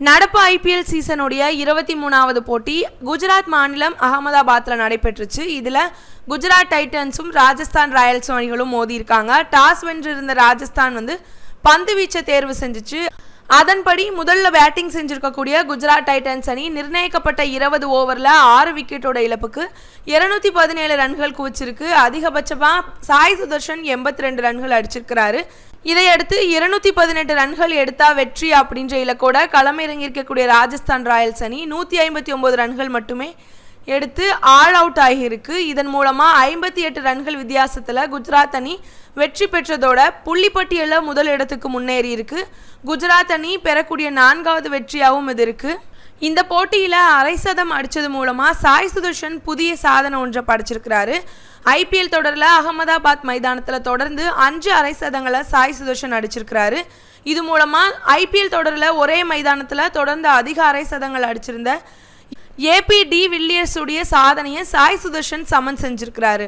நடப்பு ஐபிஎல் சீசனுடைய இருபத்தி மூணாவது போட்டி குஜராத் மாநிலம் அகமதாபாத்தில் நடைபெற்றுச்சு. இதில் குஜராத் டைட்டன்ஸும் ராஜஸ்தான் ராயல்ஸ் அணிகளும் மோதியிருக்காங்க. டாஸ் வென்றிருந்த ராஜஸ்தான் வந்து பந்து வீச்சை தேர்வு செஞ்சுச்சு. அதன்படி முதல்ல பேட்டிங் செஞ்சிருக்கக்கூடிய குஜராத் டைட்டன்ஸ் அணி நிர்ணயிக்கப்பட்ட இருபது ஓவரில் ஆறு விக்கெட்டோட இழப்புக்கு இருநூத்தி பதினேழு ரன்கள் குவிச்சிருக்கு. அதிகபட்சமாக சாய் சுதர்ஷன் எண்பத்தி ரெண்டு ரன்கள் அடிச்சிருக்கிறாரு. இதையடுத்து இருநூத்தி பதினெட்டு ரன்கள் எடுத்தா வெற்றி அப்படின்ற இலக்கோட களமிறங்கியிருக்கக்கூடிய ராஜஸ்தான் ராயல்ஸ் அணி நூற்றி ஐம்பத்தி ஒம்பது ரன்கள் மட்டுமே எடுத்து ஆல் அவுட் ஆகியிருக்கு. இதன் மூலமாக ஐம்பத்தி எட்டு ரன்கள் வித்தியாசத்தில் குஜராத் அணி வெற்றி பெற்றதோட புள்ளிப்பட்டியலில் முதல் இடத்துக்கு முன்னேறி இருக்கு குஜராத் அணி பெறக்கூடிய நான்காவது வெற்றியாகவும் இது இருக்குது இந்த போட்டியில் அரை சதம் அடித்தது மூலமாக சாய் சுதர்ஷன் புதிய சாதனை ஒன்றை படைச்சிருக்கிறாரு. ஐபிஎல் தொடரில் அகமதாபாத் மைதானத்தில் தொடர்ந்து அஞ்சு அரை சதங்களை சாய் சுதர்ஷன் அடிச்சிருக்கிறாரு. இது மூலமாக ஐபிஎல் தொடரில் ஒரே மைதானத்தில் தொடர்ந்து அதிக அரை சதங்கள் அடிச்சிருந்த ஏபி டி வில்லியர்ஸுடைய சாதனையை சாய் சுதர்ஷன் சமன் செஞ்சிருக்கிறாரு.